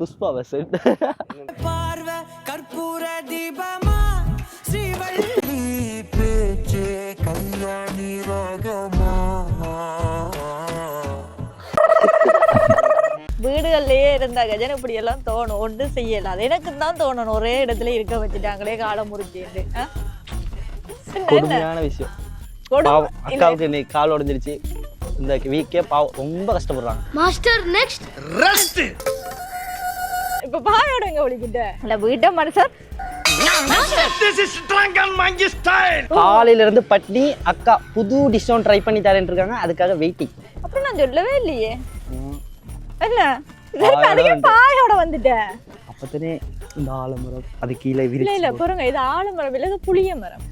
Pushpa bus பார்வை கற்பூர தீபமா? ஸ்ரீவள்ளி பேச்சே கல்யாணி ராகமா? வீடுகள்லயே இருந்தா கஜன் இப்படி எல்லாம் தோணும். ஒன்றும் செய்யல. அது எனக்கு தான் தோணணும். ஒரே இடத்துல இருக்க வச்சுட்டாங்களே காலம்? என்ன? கொடுமையான விஷயம். அக்காவுக்கு இன்னைக்கு கால் உடஞ்சிருச்சு. இந்த வீக்கே பாவம். ரொம்ப கஷ்டப்படுறாங்க. மாஸ்டர் நெக்ஸ்ட் இப்ப பாயோட எங்க ஒழிக்கிட்ட இல்ல வீட்டை மனுஷன் காலையில இருந்து பட்னி அக்கா புது டிஷ் ஒன்று ட்ரை பண்ணி தரேன் இருக்காங்க அதுக்காக வெயிட்டிங் அப்படி நான் சொல்லவே இல்லையே. என்ன? இதற்கு பாயோட அதுக்கே வந்து- பாயோட வந்துட்டேன் அப்பத்தானே இந்த ஆலமரம் அது கீழே இல்ல இல்ல விரிச்சு பாருங்க இது ஆலமரம் இல்ல இது புளிய மரம்.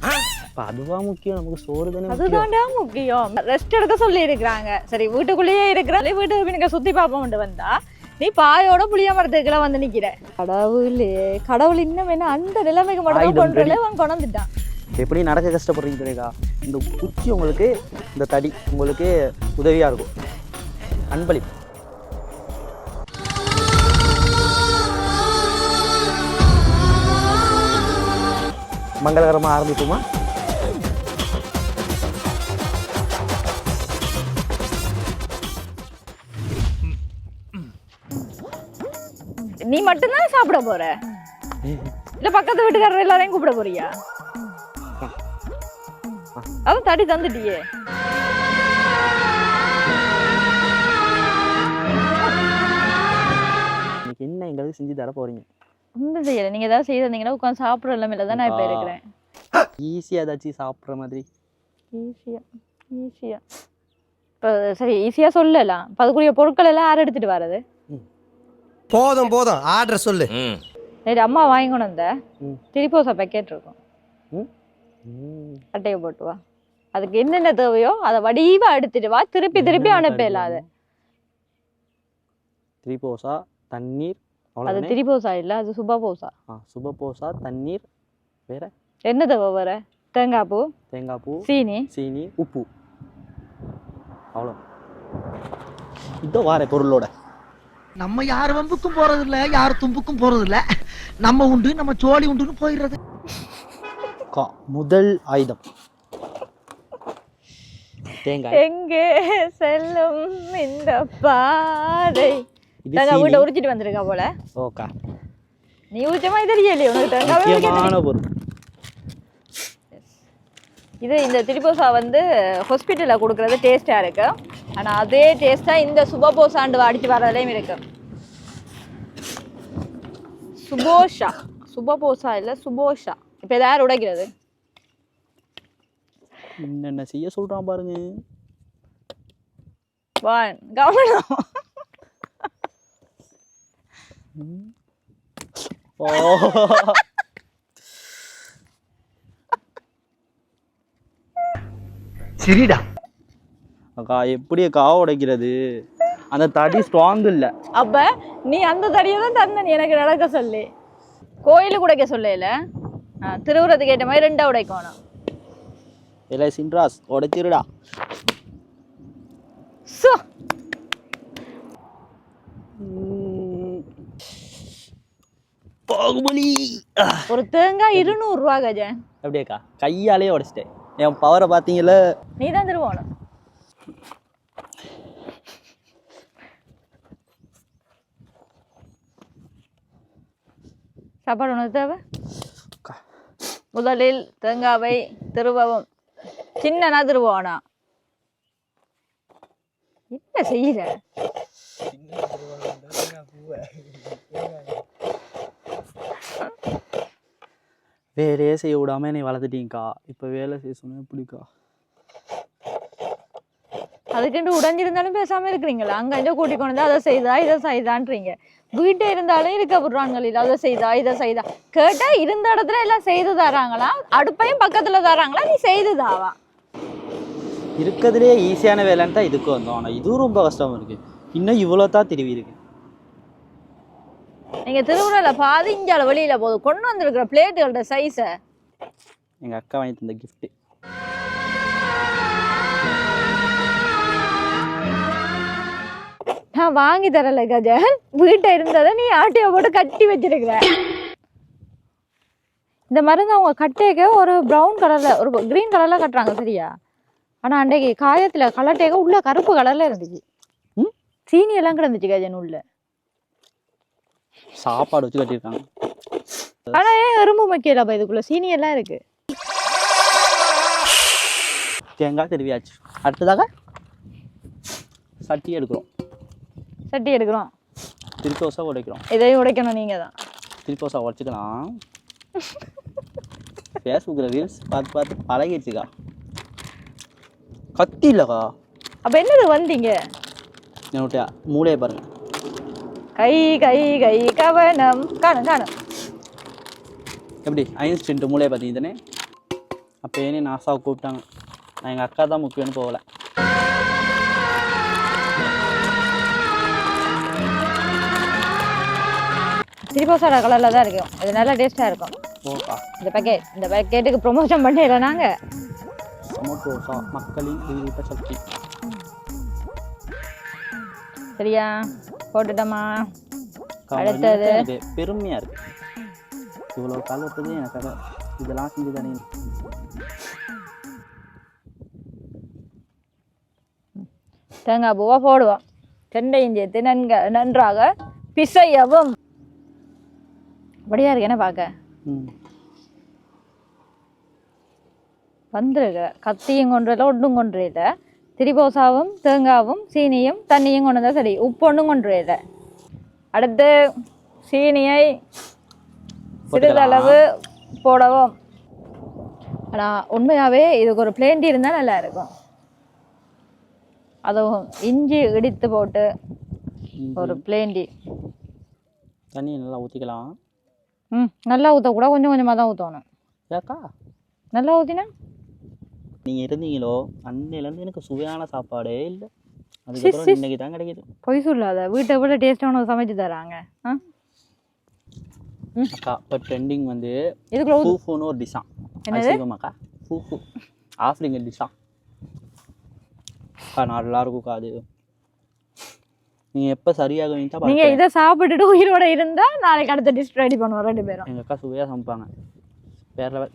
அப்ப அதுவா முக்கியம் நமக்கு சோறு தானே அதுதான்டா முக்கியம். ரெஸ்ட் எடுக்க சொல்லி இருக்கிறாங்க சரி வீட்டுக்குள்ளேயே இருக்கிறாலே வீட்டுக்கு நீங்க சுத்தி பார்ப்போம்ட்டு வந்தா நீ பாயோட புளிய மரத்துக்குள்ள வந்து நிக்கிற. கடவுளே கடவுள் இன்னும் என்ன அந்த நிலைமைக்கு மட்டும் கொண்டு அவன் கொண்டு வந்துட்டான் எப்படி நடக்க கஷ்டப்படுறீங்க தெரியுதா? இந்த குச்சி உங்களுக்கு இந்த தடி உங்களுக்கு உதவியா இருக்கும். அன்பளிப்பு. மங்களகரமா ஆரம்பிப்போமா? நீ மட்டும்தான் சாப்பிட போற? இல்ல பக்கத்து வீட்டுக்காரர் எல்லாரையும் கூப்பிட போறியா? அதான் தடி தந்துட்டியே. என்ன எங்களுக்கு செஞ்சு தர போறீங்க? ஒன்றும் செய்யல. நீங்க ஏதாவது செய்திருந்தீங்கன்னா உட்காந்து சாப்பிட்ற நிலைமையில தான் நான் இப்ப இருக்கிறேன். ஈஸியா ஏதாச்சும் சாப்பிட்ற மாதிரி. ஈஸியா ஈஸியா இப்போ சரி ஈஸியா சொல்லலாம். இப்ப அதுக்குரிய பொருட்கள் எல்லாம் யார் எடுத்துட்டு வர்றது? போதும் போதும். ஆர்டர் சொல்லு. சரி அம்மா வாங்கி கொண்டு வந்த ம். திரிப்போசா பேக்கெட் இருக்கும். அட்டையை போட்டு வா. அதுக்கு என்னென்ன தேவையோ அதை வடிவா எடுத்துட்டு வா. திருப்பி திருப்பி என்னென்ன அனுப்பல அது. திரிபோசா தண்ணீர் அது திரிபோசா இல்ல அது சுபபோசா ஆ சுபபோசா தண்ணீர் வேற? என்ன தேவை வர தேங்காய் பூ தேங்காய் பூ சீனி. சீனி உப்பு. அவ்வளோ இதோ வார பொருளோட. நம்ம யார் வம்புக்கும் போறது இல்ல யார் தும்புக்கும் போறது இல்ல நம்ம உண்டு நம்ம சோழி உண்டுன்னு போயிடுறது. கா முதல் ஆயுதம். எங்கே செல்லும் இந்த பாதை? வீட்டை உரிச்சிட்டு வந்திருக்கா போல. ஓகா நீ உரிச்ச மாதிரி தெரியலையே உனக்கு இது இந்த திரிபோசா வந்து ஹாஸ்பிட்டலில் கொடுக்குறது டேஸ்ட்டாக இருக்கு. ஆனால் அதே டேஸ்ட்டாக இந்த சுபபோசாண்டு அடிச்சு வரதுலேயும் இருக்கு. சுபோஷா. சுபபோசா இல்லை சுபோஷா. இப்போ இதை யார் உடைக்கிறது. என்னென்ன செய்ய சொல்றான் பாருங்க. வான் கவனம். ஓ. சரிடா. அக்கா எப்படி அக்கா உடைக்கிறது? அந்த தடி ஸ்ட்ராங் இல்லை. அப்போ நீ அந்த தடியை தான் தந்த நீ எனக்கு நடக்க சொல்லி. கோயிலுக்கு உடைக்க சொல்லல. திருவுறதுக்கு ஏற்ற மாதிரி ரெண்டா உடைக்கணும். இல்லை சின்ராஸ் உடைச்சிருடா. சோ. பாகுபலி. ஒரு தேங்காய் இருநூறுவா கஜன். அப்படியேக்கா கையாலே உடைச்சிட்டேன். என் பவரை பார்த்தீங்களா நீ தான் திருவோணும். சாப்பாடு உனக்கு தேவை? முதலில் தேங்காவை திருவவும். சின்னனா திருவோனா என்ன செய்யற? வேலையே செய்ய விடாம என்னை வளர்த்துட்டீங்கக்கா. இப்போ வேலை செய்ய சொன்னா எப்படிக்கா? அதுக்குன்ட்டு உடைஞ்சிருந்தாலும் பேசாம இருக்கிறீங்களா? அங்க இங்க கூட்டி கொண்டு அதை செய்தா இதை செய்தான்றீங்க. வீட்டை இருந்தாலும் இருக்க விடுறாங்க அதை செய்தா இதை செய்தா. கேட்டா இருந்த இடத்துல எல்லாம் செய்து தராங்களா? அடுப்பையும் பக்கத்துல தராங்களா? நீ செய்து தாவா. இருக்கிறதுலே ஈஸியான வேலைன்னு தான் இதுக்கு வந்தோம். ஆனால் இதுவும் ரொம்ப கஷ்டமா இருக்கு. இன்னும் இவ்வளோ தான் திருவி இருக்கு. நீங்க திருவுருள பாதி இஞ்சால வெளியில போகுது கொண்டு வந்திருக்கிற பிளேட்டுகளோட சைஸை எங்கள் அக்கா வாங்கி தந்த கிஃப்ட்டு நான் வாங்கி தரல கஜன் வீட்டை இருந்ததை நீ ஆட்டியை போட்டு கட்டி வச்சிருக்கிற. இந்த மருந்து அவங்க கட்டேக்க ஒரு ப்ரௌன் கலர்ல ஒரு கிரீன் கலர்ல கட்டுறாங்க சரியா? ஆனா அன்றைக்கு காயத்துல கலட்டேக்க உள்ள கருப்பு கலர்ல இருந்துச்சு. ம்? சீனி எல்லாம் கிடந்துச்சு கஜன் உள்ள. சாப்பாடு வச்சு கட்டியிருக்காங்க. ஆனா ஏன் எறும்பு மக்கியல அப்ப இதுக்குள்ள? சீனி எல்லாம் இருக்கு. தேங்காய் திருவியாச்சு. அடுத்ததாக சட்டி எடுக்கிறோம். சட்டி எடுக்கிறோம். திருக்கோசா உடைக்கிறோம். இதையும் உடைக்கணும் நீங்க தான். திருக்கோசா உடச்சிக்கலாம். ஃபேஸ்புக்கில் ரீல்ஸ் பார்த்து பார்த்து பழகிடுச்சுக்கா. கத்தி இல்லைக்கா. அப்ப என்னது வந்தீங்க? என்னுடைய மூளையை பாருங்க. கை கை கை கவனம். காணும் காணும். எப்படி? ஐன்ஸ்டின்ட்டு மூளையை பார்த்தீங்க தானே அப்போ ஏனே நாசாவை கூப்பிட்டாங்க. நான் எங்கள் அக்கா தான் முக்கியம்னு போகல. திரிபோசாடா கலர்ல தான் இருக்கும். இது நல்லா டேஸ்டா இருக்கும். இந்த பேக்கெட் இந்த பேக்கெட்டுக்கு ப்ரொமோஷன் பண்ணிடல நாங்க. சமோட்டோசா மக்களின் சக்தி. சரியா? போட்டுட்டோமா? அடுத்தது? எனக்கு பெருமையாக இருக்கு. இவ்வளோ கலப்பது எனக்காக இதெல்லாம் செஞ்சு தானே தேங்காய் பூவா போடுவோம். செண்டையும் சேர்த்து நன்க நன்றாக பிசையவும். அப்படியா என்ன பார்க்க? வந்துருக்க கத்தியும் கொண்டுல ஒன்றும் கொண்டுல திரிபோசாவும் தேங்காவும் சீனியும் தண்ணியும் கொண்டு வந்தா சரி. உப்பு ஒன்றும் கொண்டுல அடுத்து சீனியை சிறிதளவு போடவும். ஆனால் உண்மையாகவே இதுக்கு ஒரு பிளேண்டி இருந்தால் நல்லா இருக்கும். அதுவும் இஞ்சி இடித்து போட்டு ஒரு பிளேண்டி தண்ணியை நல்லா ஊற்றிக்கலாம் ம் நல்லா ஊற்றக்கூட கொஞ்சம் கொஞ்சமாக தான் ஊற்றணும் ஏக்கா? நல்லா ஊற்றினா நீங்கள் இருந்தீங்களோ? அன்னையிலேருந்து எனக்கு சுவையான சாப்பாடே இல்லை. அதுக்கப்புறம் இன்னைக்கு தான் கிடைக்குது. பொய் சொல்லாத. வீட்டை விட டேஸ்ட்டாக சமைச்சு தராங்க. ஆ? அக்கா இப்போ ட்ரெண்டிங் வந்து இதுக்குள்ள. ஃபூஃபுன்னு ஒரு டிஷ்ஷான் அக்கா? ஃபூஃபு ஆஃப்ரிங்க டிஷ்ஷான் அக்கா நல்லா இருக்கும்க்கா அது. நீங்கள் எப்போ சரியாக நீங்க இதை சாப்பிட்டுட்டு உயிரோட இருந்தா நாளைக்கு அடுத்த டிஷ் ரெடி பண்ணுவோம் ரெண்டு பேரும். எங்கள் அக்கா சுவையாக சமைப்பாங்க. வேற.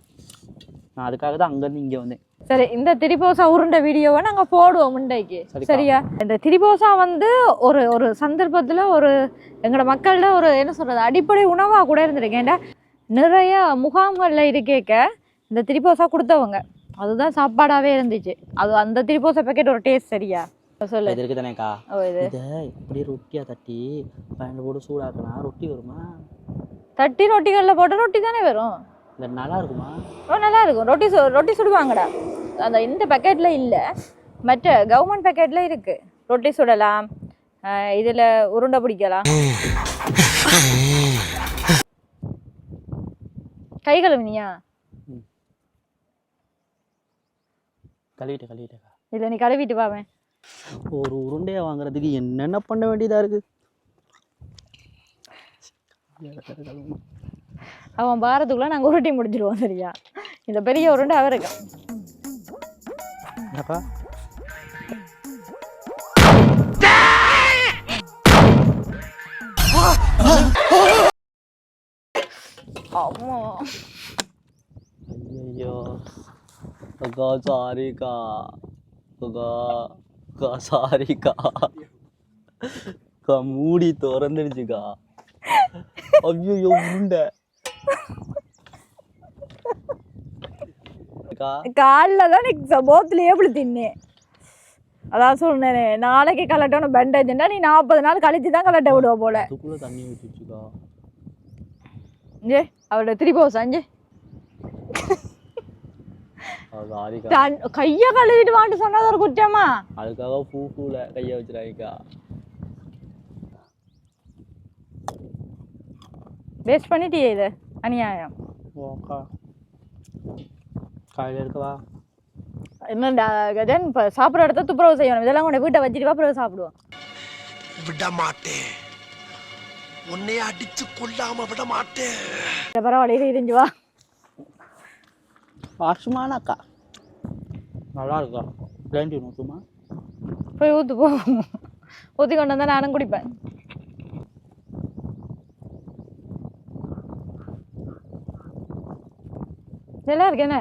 நான் அதுக்காக தான் அங்கேருந்து இங்கே வந்தேன். சரி இந்த திரிபோசா உருண்டை வீடியோவை நாங்க போடுவோம் முண்டைக்கு. சரியா? இந்த திரிபோசா வந்து ஒரு ஒரு சந்தர்ப்பத்துல ஒரு எங்களோட மக்கள்ல ஒரு என்ன சொல்றது அடிப்படை உணவா கூட இருந்திருக்கேன் ஏன்டா? நிறைய முகாம்கள்ல இருக்கேக்க இந்த திரிபோசா கொடுத்தவங்க. அதுதான் சாப்பாடாவே இருந்துச்சு. அது அந்த திரிபோசா பேக்கெட் ஒரு டேஸ்ட் சரியா? சொல்லு. இது இருக்கு தானேக்கா ஓ இது. இப்படியே ரொட்டியாக தட்டி பயனில் போட்டு சூடாக்கினா ரொட்டி வருமா? தட்டி ரொட்டிகளில் போட்ட ரொட்டி தானே வரும். நல்லா இருக்குமா? ஓ நல்லா இருக்கும். ரொட்டி சு ரொட்டி சுடுவாங்கடா. அந்த இந்த பேக்கெட்ல இல்ல. மற்ற கவர்மெண்ட் பேக்கெட்ல இருக்கு. ரொட்டி சுடலாம். இதுல உருண்டை பிடிக்கலாம். கை கழுவினியா? கழுவிட்டு கழுவிட்டேக்கா இல்ல நீ கழுவிட்டு பாவேன் ஒரு உருண்டையை வாங்குறதுக்கு என்னென்ன பண்ண வேண்டியதாக இருக்குது அவன் பாரத்துக்குள்ள நாங்க உருட்டி முடிச்சிருவோம் சரியா? இந்த பெரிய உருண்டை அவருக்கு. அம்மா. ஐயோ அக்கா சாரிக்கா அக்கா. அக்கா சாரிக்கா அக்கா மூடி திறந்துடுச்சுக்கா. ஐயோ அக்கா காலைல தான் நீ போத்துலயே இப்படி தின்னேன் அதான் சொன்னேனே நாளைக்கு கலட்டணும் பேண்டேஜ்னா நீ நாற்பது நாள் கழிச்சு தான் கலட்ட விடுவ போல. தண்ணி ஊற்றிச்சுக்கா இங்கே அவரோட திருப்பி சஞ்சு சாரிக்கா தன் கையை கழுவிட்டு வாண்டு சொன்னது ஒரு குற்றமா? அதுக்காக பூ பூல கையை வச்சிடாக்கா வேஸ்ட் பண்ணிட்டியே இது? அநியாயம். ஓக்கா காலையில் இருக்கவா என்னடா கஜன் இப்போ சாப்பிட்ற இடத்த துப்புரவு செய்யணும். இதெல்லாம் கொண்டு வீட்டை வச்சுட்டு வா, பிறகு சாப்பிடுவோம். விட மாட்டேன் உன்னை அடிச்சு கொல்லாம விட மாட்டேன் பரவாயில்ல இருந்து வா. வாசுமான அக்கா. நல்லா இருக்கா பிளான்டி ஊற்றுமா போய் ஊத்து போ. ஊற்றி கொண்டு வந்தால் நானும் குடிப்பேன். நல்லா இருக்கு என்ன?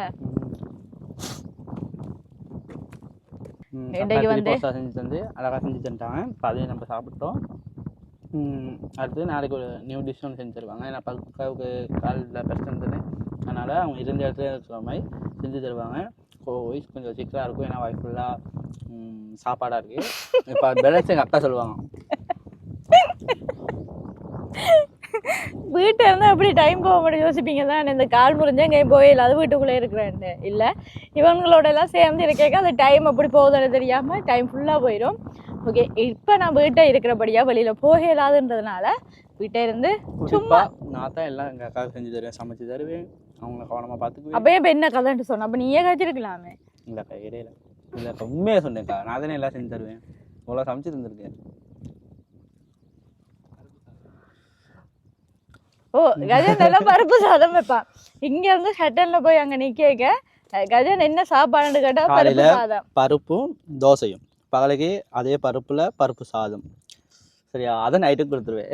ம், இன்றைக்கு வந்து- செஞ்சு தந்து அழகாக செஞ்சு தந்துட்டாங்க. இப்போ அதையும் நம்ம சாப்பிட்டோம். ம், அடுத்து நாளைக்கு ஒரு நியூ டிஷ் ஒன்று செஞ்சு தருவாங்க ஏன்னா பக்காவுக்கு காலில் பிரச்சனை அதனால் அவங்க இருந்த இடத்துல இருக்கிற மாதிரி செஞ்சு தருவாங்க. வயசு கொஞ்சம் சிக்கலாக இருக்கும். ஏன்னா வாய் ஃபுல்லாக சாப்பாடாக இருக்குது இப்போ பேலன்ஸ் எங்கள் அக்கா சொல்லுவாங்க. வீட்டில் இருந்தால் எப்படி டைம் போக முடியும்? யோசிப்பீங்க தான். இந்த கால் முறிஞ்சா எங்கேயும் போயிடல அது வீட்டுக்குள்ளே இருக்கிறேன்னு இல்லை. இவங்களோட எல்லாம் சேர்ந்து இருக்கேக்க அந்த டைம் எப்படி போகுதுன்னு தெரியாமல் டைம் ஃபுல்லாக போயிடும். ஓகே இப்போ நான் வீட்டை இருக்கிறபடியாக வெளியில் போக இயலாதுன்றதுனால வீட்டை இருந்து சும்மா நான் தான் எல்லாம் எங்கள் அக்காவுக்கு செஞ்சு தருவேன் சமைச்சு தருவேன். அவங்கள கவனமாக பார்த்துக்குவேன் அப்பயே இப்போ என்ன கதைன்ட்டு சொன்னேன் அப்போ நீயே காய்ச்சிருக்கலாமே இல்லைக்கா இடையில. இல்லைக்கா உண்மையாக சொன்னேன்க்கா நான் தானே எல்லாம் செஞ்சு தருவேன். இவ்வளோ சமைச்சு தந்திருக்கேன். ஓ கஜன் எல்லாம் பருப்பு சாதம் வைப்பான். இங்க இருந்து ஹட்டன்ல போய் அங்க நிக்க கஜன் என்ன சாப்பாடுன்னு கேட்டா பருப்பு சாதம். பருப்பும் தோசையும். பகலுக்கு அதே பருப்பில் பருப்பு சாதம். சரியா? அதை நைட்டுக்கு கொடுத்துருவேன்.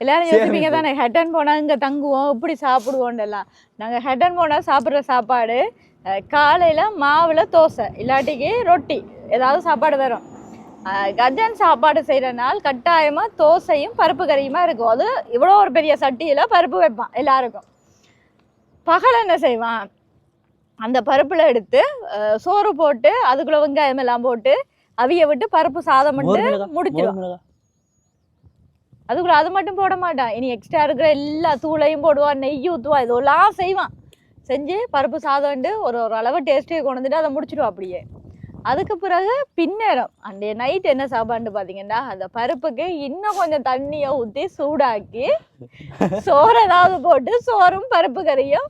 எல்லாரும். யோசிப்பீங்க தானே ஹெட்டன் போனா இங்க தங்குவோம் இப்படி சாப்பிடுவோம் எல்லாம் நாங்க ஹெட்டன் போனா சாப்பிடுற சாப்பாடு காலையில மாவுல தோசை இல்லாட்டிக்கு ரொட்டி ஏதாவது சாப்பாடு வரும். கஜன் சாப்பாடு செய்யற நாள் கட்டாயமா தோசையும் பருப்பு கறியுமா இருக்கும். அது இவ்வளோ ஒரு பெரிய சட்டியில பருப்பு வைப்பான் எல்லாருக்கும். பகல் என்ன செய்வான்? அந்த பருப்புல எடுத்து சோறு போட்டு அதுக்குள்ள வெங்காயம் எல்லாம் போட்டு அவிய விட்டு பருப்பு சாதம் மட்டும் முடிச்சிடும். அதுக்குள்ள அது மட்டும் போட மாட்டான். இனி எக்ஸ்ட்ரா இருக்கிற எல்லா தூளையும் போடுவான் நெய் ஊற்றுவான் இதெல்லாம் செய்வான். செஞ்சு பருப்பு சாதம்ண்டு ஒரு ஒரு அளவு டேஸ்ட்டு கொண்டு வந்துட்டு அதை முடிச்சிடுவான் அப்படியே. அதுக்கு பிறகு பின்னேரம். அன்றைய நைட் என்ன சாப்பாடுன்னு பார்த்தீங்கன்னா அந்த பருப்புக்கு இன்னும் கொஞ்சம் தண்ணியை ஊற்றி சூடாக்கி சோறு ஏதாவது போட்டு சோறும் பருப்பு கறியும்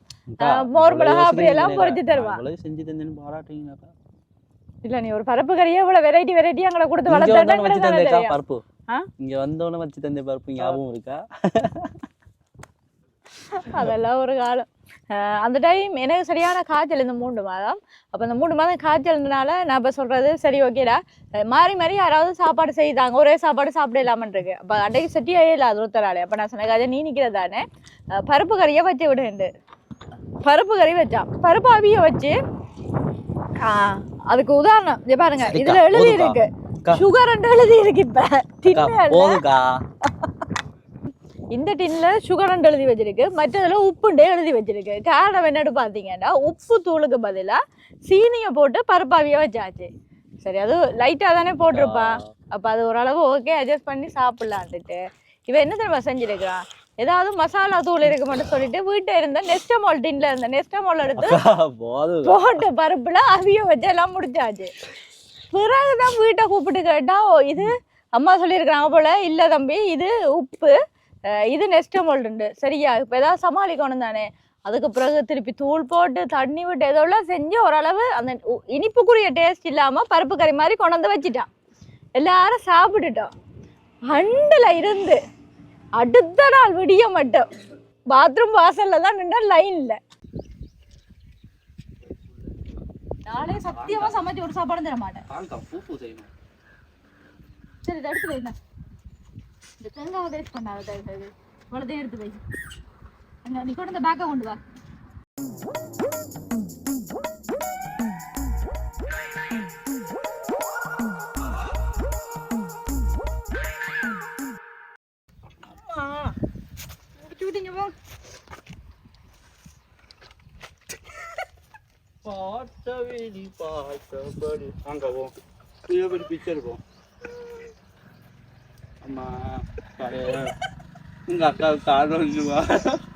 மோர் மிளகா அப்படி எல்லாம் யோசிக்கிறீங்களே, பொரிச்சு தருவான். இல்லை நீ ஒரு பருப்பு கறியை இவ்வளோ வெரைட்டி வெரைட்டி எங்களை கொடுத்து வளர்த்தா பருப்பு? இங்க வந்தோடனே வச்சு தந்தே பருப்பு ஞாபகம் இருக்கா? அதெல்லாம் ஒரு காலம். அந்த டைம் எனக்கு சரியான காய்ச்சல் இந்த மூன்று மாதம். அப்போ இந்த மூணு மாதம் காய்ச்சல்னால நான் இப்போ சொல்கிறது சரி ஓகேடா மாறி மாறி யாராவது சாப்பாடு செய்தாங்க. ஒரே சாப்பாடு சாப்பிட இல்லாமல் இருக்கு அப்போ அன்றைக்கு செட்டியே இல்லை அது ஒருத்தராளே அப்போ நான் சொன்ன காஜா நீ நிற்கிறதானே பருப்பு கறியை வச்சு விடுண்டு பருப்பு கறி வச்சான் பருப்பு அவிய வச்சு ஆஹ் அதுக்கு உதாரணம் பாருங்க இதுல எழுதி. இருக்கு. சுகர் எழுதி இருக்கு இப்ப போதுக்கா இந்த டின்ல சுகர் எழுதி வச்சிருக்கு. மற்றதுல உப்புண்டே எழுதி வச்சிருக்கு. காரணம் என்னன்னு பார்த்தீங்கன்னா உப்பு தூளுக்கு பதிலா சீனியை போட்டு பருப்பாவிய வச்சாச்சு. சரி அது லைட்டா தானே போட்டிருப்பா. அப்ப அது ஓரளவு ஓகே அட்ஜஸ்ட் பண்ணி சாப்பிடலான்ட்டு இவன் என்ன தெரியுமா செஞ்சிருக்கான் ஏதாவது மசாலா தூள் இருக்கு மட்டும் சொல்லிட்டு வீட்டை இருந்த நெஸ்டமால் டின்ல இருந்த நெஸ்டமால் எடுத்து போட்ட பருப்புல அவிய வச்சு எல்லாம் முடிச்சாச்சு. பிறகுதான் வீட்டை கூப்பிட்டு கேட்டால் ஓ இது அம்மா சொல்லியிருக்கிறாங்க போல். இல்லை தம்பி இது உப்பு. இது நெஸ்டமோல் உண்டு. சரியா? இப்போ ஏதாவது சமாளிக்கணும் தானே? அதுக்கு பிறகு திருப்பி தூள் போட்டு தண்ணி விட்டு எதோலாம் செஞ்சு ஓரளவு அந்த உ- இனிப்புக்குரிய டேஸ்ட் இல்லாமல் பருப்பு கறி மாதிரி கொண்டாந்து வச்சிட்டான். எல்லாரும் சாப்பிட்டுட்டோம். அண்டில் இருந்து அடுத்த நாள் விடிய மட்டும். பாத்ரூம் வாசலில் தான் நின்றா லைனில் நாளே சத்தியமா சமைச்சு ஒரு சாப்பாடு தர மாட்டேன். சரி எடுத்து வைங்க இந்த. தேங்காவை டேஸ்ட் பண்ணாத தயவு செய்து இவ்வளோதையும் எடுத்து வை. அங்க நீ கொண்டு இந்த பேக்கை கொண்டு வா. அங்க போம் இதே பிக்சர் போம் அம்மா பாரு. உங்க அக்காவுக்கு காரணம்